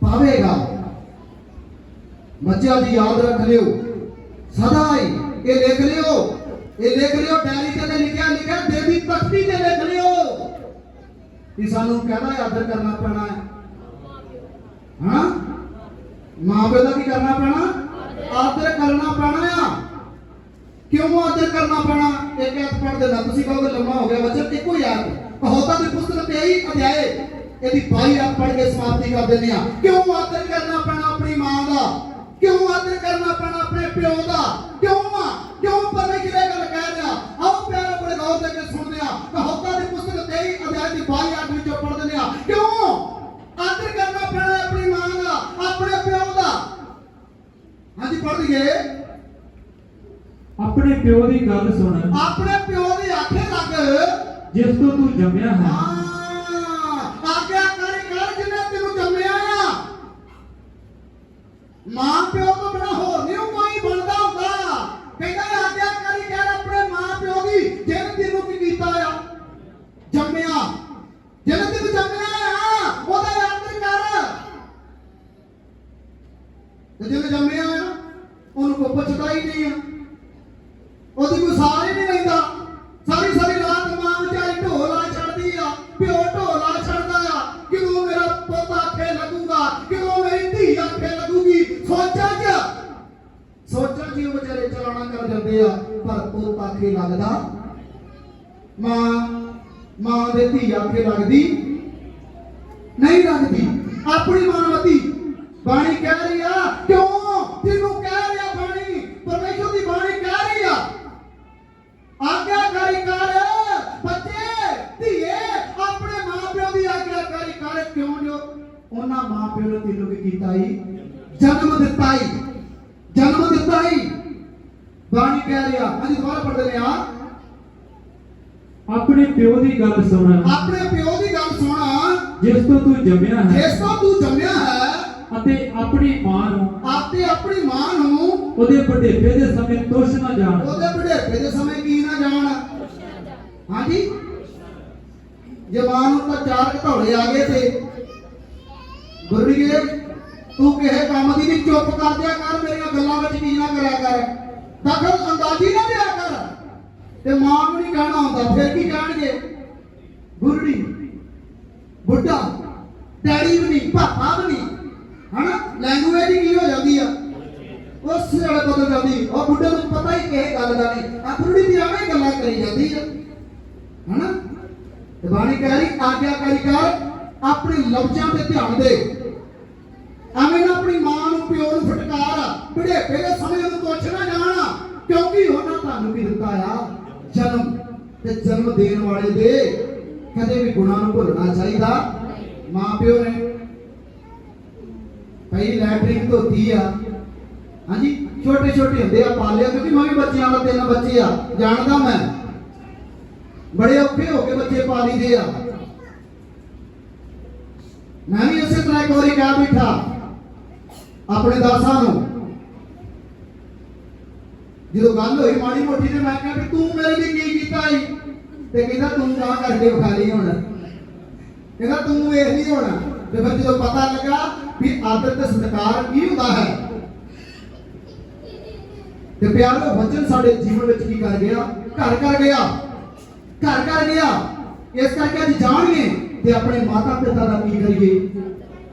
ਪਾਵੇਗਾ। ਬੱਚਿਆਂ ਦੀ ਯਾਦ ਰੱਖ ਲਿਓ। ਸਦਾ ਹੀ ਇਹ ਲਿਖ ਲਿਓ। ਇਹ ਲਿਖ ਲਿਓ ਡਾਇਰੀ ਤੇ ਲਿਖਿਆ ਲਿਖਿਆ, ਦੇਵੀ ਤਖਤੀ ਤੇ ਲਿਖ ਲਿਓ। ਕਿ ਸਾਨੂੰ ਕਹਿੰਦਾ ਆਦਰ ਕਰਨਾ ਪੈਣਾ ਹੈ। ਹਾਂ? ਮਾਂ ਪਿਓ ਦਾ ਕੀ ਕਰਨਾ ਪੈਣਾ? ਆਦਰ ਕਰਨਾ ਪੈਣਾ ਆ। ਕਿਉਂ ਆਦਰ ਕਰਨਾ ਪੈਣਾ? ਇੱਕ ਐਤ ਪੜ੍ਹ ਦੇਣਾ ਤੁਸੀਂ ਕਹੋਗੇ ਲੰਮਾ ਹੋ ਗਿਆ ਬੱਚਾ ਇੱਕੋ ਹੀ ਆਇਤ ਕਹੋਤਾ ਦੀ ਪੁਸਤਕ 23 ਅਧਿਆਏ। ਇਹਦੀ 22 ਆਇਤ ਪੜ੍ਹ ਕੇ ਸਮਾਪਤੀ ਕਰ ਦਿੰਦੇ ਆ। ਕਿਉਂ ਆਦਰ ਕਰਨਾ ਪੈਣਾ ਆਪਣੀ ਮਾਂ ਦਾ? ਕਿਉਂ ਆਦਰ ਕਰਨਾ ਪੈਣਾ ਆਪਣੇ ਪਿਓ ਦਾ? ਕਿਉਂ ਆ? ਕਿਉਂ ਪਰਮੇਸ਼ਰ ਇਹ ਗੱਲ ਕਹਿ ਰਿਹਾ? ਆਓ ਪਿਆਰੇ ਬੜੇ ਗੌਰ ਦੇ ਕੇ ਸੁਣਦੇ ਆ ਕਹੋਤਾ ਦੀ ਪੁਸਤਕ 23 ਅਧਿਆਏ ਦੀ 22 ਆਇਤ ਵਿੱਚੋਂ ਪੜ੍ਹ ਦਿੰਦੇ ਆ ਕਿਉਂ? ਆਦਰ ਕਰਨਾ ਪੈਣਾ ਆਪਣੀ ਮਾਂ ਦਾ ਆਪਣੇ ਪਿਓ ਦਾ। ਹਾਂਜੀ ਪੜ੍ਹ ਲਈਏ। ਆਪਣੇ ਪਿਓ ਦੀ ਗੱਲ ਸੁਣ। ਆਪਣੇ ਪਿਓ ਦੀ ਆਖੇ ਲੱਗ। ਜਿਸ ਤੋਂ ਤੂੰ ਜੰਮਿਆ ਹਾਂ ਆਗਿਆਕਾਰੀ ਕਰ ਜਿਹਨੇ ਤੈਨੂੰ ਜੰਮਿਆ ਆ ਮਾਂ ਪਿਓ ਪਿਓ ਦੀ ਗੱਲ ਸੁਣ। ਆਪਣੇ ਪਿਓ ਦੀ ਗੱਲ ਸੁਣ। ਜਿਸ ਤੋਂ ਤੂੰ ਜੰਮਿਆ ਹੈ। ਜਿਸ ਤੋਂ ਤੂੰ ਜੰਮਿਆ ਹੈ। ਅਤੇ ਆਪਣੀ ਮਾਂ ਨੂੰ। ਆਪੇ ਆਪਣੀ ਮਾਂ ਨੂੰ। ਉਹਦੇ ਬੁਢੇਪੇ ਦੇ ਸਮੇਂ ਤੁਸ਼ ਨਾ ਜਾਣ। ਉਹਦੇ ਬੁਢੇਪੇ ਦੇ ਸਮੇਂ ਕੀ ਨਾ ਜਾਣ। ਹਾਂਜੀ? ਜਵਾਨ ਨੂੰ ਤਾਂ ਚਾਰ ਘਟੌੜੇ ਆ ਗਏ ਤੇ। ਗੁਰਰੀਏ ਤੂੰ ਕਿਸੇ ਕੰਮ ਦੀ ਨਹੀਂ ਚੁੱਪ ਕਰ ਦਿਆ ਕਰ ਮੇਰੀਆਂ ਗੱਲਾਂ ਵਿੱਚ ਕੀ ਨਾ ਕਰਿਆ ਕਰ। ਦਖਲ ਅੰਦਾਜ਼ੀ ਨਾ ਦਿਆ ਕਰ। ਤੇ ਮਾਂ ਨੂੰ ਨਹੀਂ ਕਹਿਣਾ ਹੁੰਦਾ, ਫਿਰ ਕੀ ਕਹਿਣਗੇ? ਗੁਰੜੀ, ਬੁੱਢਾ, ਡੈਡੀ ਵੀ ਨਹੀਂ ਪਾਪਾ ਵੀ ਨਹੀਂ, ਹਨਾ? ਲੈਂਗੁਏਜ ਹੀ ਕੀ ਹੋ ਜਾਂਦੀ ਆ? ਉਸ ਵੇਲੇ ਬਦਲ ਜਾਂਦੀ। ਉਹ ਬੁੱਢੇ ਨੂੰ ਪਤਾ ਹੀ ਕਿਸੇ ਗੱਲ ਦਾ ਨਹੀਂ। ਆ ਬੁੱਢੀ ਦੀ ਐਵੇਂ ਗੱਲਾਂ ਕਰੀ ਜਾਂਦੀ ਆ। ਹਨਾ? ਤੇ ਬਾਣੀ ਕਹਿ ਰਹੀ ਆਗਿਆਕਾਰੀ ਕਰ ਆਪਣੇ ਲਫ਼ਜ਼ਾਂ ਤੇ ਧਿਆਨ ਦੇ। ਐਵੇਂ ਨਾ ਆਪਣੀ ਮਾਂ ਨੂੰ, ਪਿਓ ਨੂੰ ਫਟਕਾਰ ਬੁਢੇਪੇ ਦੇ ਸਮੇਂ ਨੂੰ ਪੁੱਛ ਨਾ ਜਾਣਾ, ਕਿਉਂਕਿ ਉਹਨਾਂ ਤੁਹਾਨੂੰ ਵੀ ਦਿੱਤਾ ਆ? ਜਨਮ ਤੇ ਜਨਮ ਦੇਣ ਵਾਲੇ ਦੇ ਕਦੇ ਵੀ ਗੁਨਾਹ ਨੂੰ ਭੁੱਲਣਾ ਚਾਹੀਦਾ। ਮਾਂ ਪਿਓ ਨੇ ਪਹਿਲੀ ਲੈਟਰਿੰਗ ਧੋਤੀ ਆ। ਹਾਂਜੀ ਛੋਟੇ ਛੋਟੇ ਹੁੰਦੇ ਆ ਪਾਲਿਆ ਕਿਉਂਕਿ ਮੈਂ ਵੀ ਬੱਚਿਆਂ ਦਾ ਤਿੰਨ ਬੱਚੇ ਆ, ਜਾਣਦਾ ਮੈਂ। ਬੜੇ ਔਖੇ ਹੋ ਕੇ ਬੱਚੇ ਪਾਲੀ ਦੇ ਆ। ਮੈਂ ਵੀ ਉਸੇ ਤਰ੍ਹਾਂ ਇੱਕ ਵਾਰੀ ਕਹਿ ਬੈਠਾ ਆਪਣੇ ਦਾਸਾਂ ਨੂੰ। ਜਦੋਂ ਗੱਲ ਹੋਈ ਮਾੜੀ ਮੋਟੀ ਤੇ ਮੈਂ ਕਿਹਾ ਤੇ ਕਹਿੰਦਾ ਤੂੰ ਤਾਂ ਕਰਕੇ ਵਿਖਾ ਲਈ ਹੁਣ। ਕਹਿੰਦਾ ਤੂੰ ਵੇਖ ਲਈ ਹੁਣ। ਤੇ ਫਿਰ ਜਦੋਂ ਪਤਾ ਲੱਗਾ ਵੀ ਆਦਰ ਤੇ ਸਤਿਕਾਰ ਕੀ ਹੁੰਦਾ ਹੈ। ਤੇ ਪਿਆਰੋ, ਵਚਨ ਸਾਡੇ ਜੀਵਨ ਵਿੱਚ ਕੀ ਕਰ ਗਿਆ? ਘਰ ਕਰ ਗਿਆ। ਘਰ ਕਰ ਗਿਆ। ਇਸ ਕਰਕੇ ਅੱਜ ਜਾਣਗੇ ਤੇ ਆਪਣੇ ਮਾਤਾ ਪਿਤਾ ਦਾ ਕੀ ਕਰੀਏ।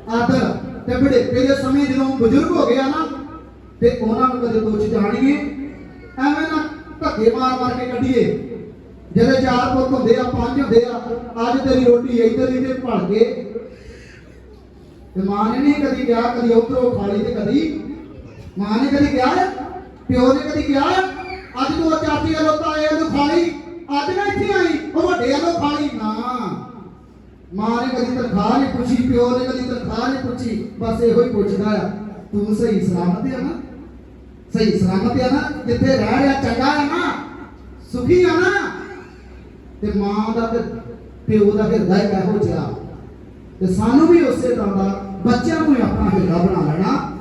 ਆਦਰ ਤੇ ਬੁਢੇਪੇ ਦੇ ਸਮੇਂ ਜਦੋਂ ਬਜ਼ੁਰਗ ਹੋ ਗਿਆ ਨਾ, ਤੇ ਉਹਨਾਂ ਨੂੰ ਕਦੇ ਦੁੱਖ ਜਾਣਗੇ ਐਵੇਂ ਨਾ ਧੱਕੇ ਮਾਰ ਮਾਰ ਕੇ ਕੱਢੀਏ। ਜਦੋਂ ਚਾਰ ਪੁੱਤ ਹੁੰਦੇ ਆ ਪੰਜ ਹੁੰਦੇ ਆ ਅੱਜ ਤੇਰੀ ਰੋਟੀ ਇੱਧਰ ਹੀ ਤੇ ਭੜ ਕੇ ਤੇ ਮਾਂ ਨੇ ਨਹੀਂ ਕਦੀ ਕਿਹਾ ਕਦੀ ਉਧਰੋਂ ਖਾ ਲਈ ਤੇ ਕਦੀ ਮਾਂ ਨੇ ਕਦੀ ਕਿਹਾ ਹੈ? ਪਿਓ ਨੇ ਕਦੀ ਕਿਹਾ ਹੈ? ਅੱਜ ਤੂੰ ਉਹ ਚਾਚੀ ਵੱਲੋਂ ਤਾਏ ਵੱਲੋਂ ਖਾ ਲਈ ਅੱਜ ਨਾ ਇੱਥੇ ਆਈ ਉਹ ਵੱਡੇ ਵੱਲੋਂ ਖਾ ਲਈ ਨਾ ਮਾਂ ਨੇ ਕਦੀ ਤਨਖਾਹ ਨਹੀਂ ਪੁੱਛੀ ਪਿਓ ਨੇ ਕਦੀ ਤਨਖਾਹ ਨਹੀਂ ਪੁੱਛੀ ਬਸ ਇਹੋ ਹੀ ਪੁੱਛਦਾ ਆ ਤੂੰ ਸਹੀ ਸਲਾਮਤ ਹੈ ਨਾ ਸਹੀ ਸਲਾਮਤ ਹੈ ਨਾ ਜਿੱਥੇ ਰਹਿ ਰਿਹਾ ਚੰਗਾ ਹੈ ਨਾ ਸੁਖੀ ਆ ਨਾ ਤੇ ਮਾਂ ਦਾ ਤੇ ਪਿਓ ਦਾ ਹਿਰਦਾ ਇਹੋ ਜਿਹਾ। ਤੇ ਸਾਨੂੰ ਵੀ ਉਸੇ ਤਰ੍ਹਾਂ ਦਾ ਬੱਚਿਆਂ ਨੂੰ ਆਪਣਾ ਹਿਰਦਾ ਬਣਾ ਲੈਣਾ।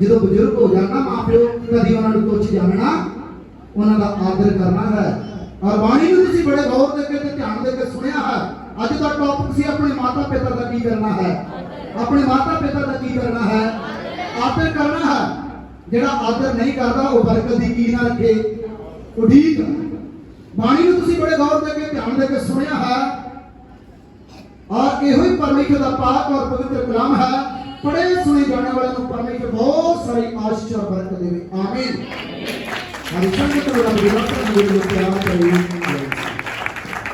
ਜਦੋਂ ਬਜ਼ੁਰਗ ਹੋ ਜਾਣਾ ਮਾਂ ਪਿਓ, ਕਦੀ ਉਹਨਾਂ ਨੂੰ ਕੁਛ ਜਾਣਨਾ, ਉਹਨਾਂ ਦਾ ਆਦਰ ਕਰਨਾ ਹੈ। ਔਰ ਬਾਣੀ ਨੂੰ ਤੁਸੀਂ ਬੜੇ ਗੌਰ ਦੇ ਕੇ ਧਿਆਨ ਦੇ ਕੇ ਸੁਣਿਆ ਹੈ। ਅੱਜ ਦਾ ਟੌਪਿਕ ਸੀ ਆਪਣੇ ਮਾਤਾ ਪਿਤਾ ਦਾ ਕੀ ਕਰਨਾ ਹੈ? ਆਪਣੇ ਮਾਤਾ ਪਿਤਾ ਦਾ ਕੀ ਕਰਨਾ ਹੈ? ਆਦਰ ਕਰਨਾ ਹੈ। ਜਿਹੜਾ ਆਦਰ ਨਹੀਂ ਕਰਦਾ, ਉਹ ਬਰਕਤ ਦੀ ਕੀ ਨਾ ਰੱਖੇ। ਉਡੀਕ ਬਾਣੀ ਨੂੰ ਤੁਸੀਂ ਬੜੇ ਗੌਰ ਦੇ ਕੇ ਧਿਆਨ ਦੇ ਕੇ ਸੁਣਿਆ ਹੈ। ਔਰ ਇਹੋ ਹੀ ਪਰਮੇਸ਼ਰ ਦਾ ਪਾਕ ਔਰ ਪਵਿੱਤਰ ਕਲਾਮ ਹੈ। ਪੜੇ ਸੁਣੇ ਜਾਣ ਵਾਲਿਆਂ ਨੂੰ ਪਰਮੇਸ਼ਰ ਬਹੁਤ ਸਾਰੀ ਆਸ਼ੀਸ਼ ਔਰ ਬਰਕਤ ਦੇਵੇ। ਆਮੀਨ। ਹਰੀ ਸੰਗਤ ਨੂੰ ਰੱਬ ਦੀ ਰਹਿਮਤ ਨਾਲ ਪਿਆਰ ਕਰੇ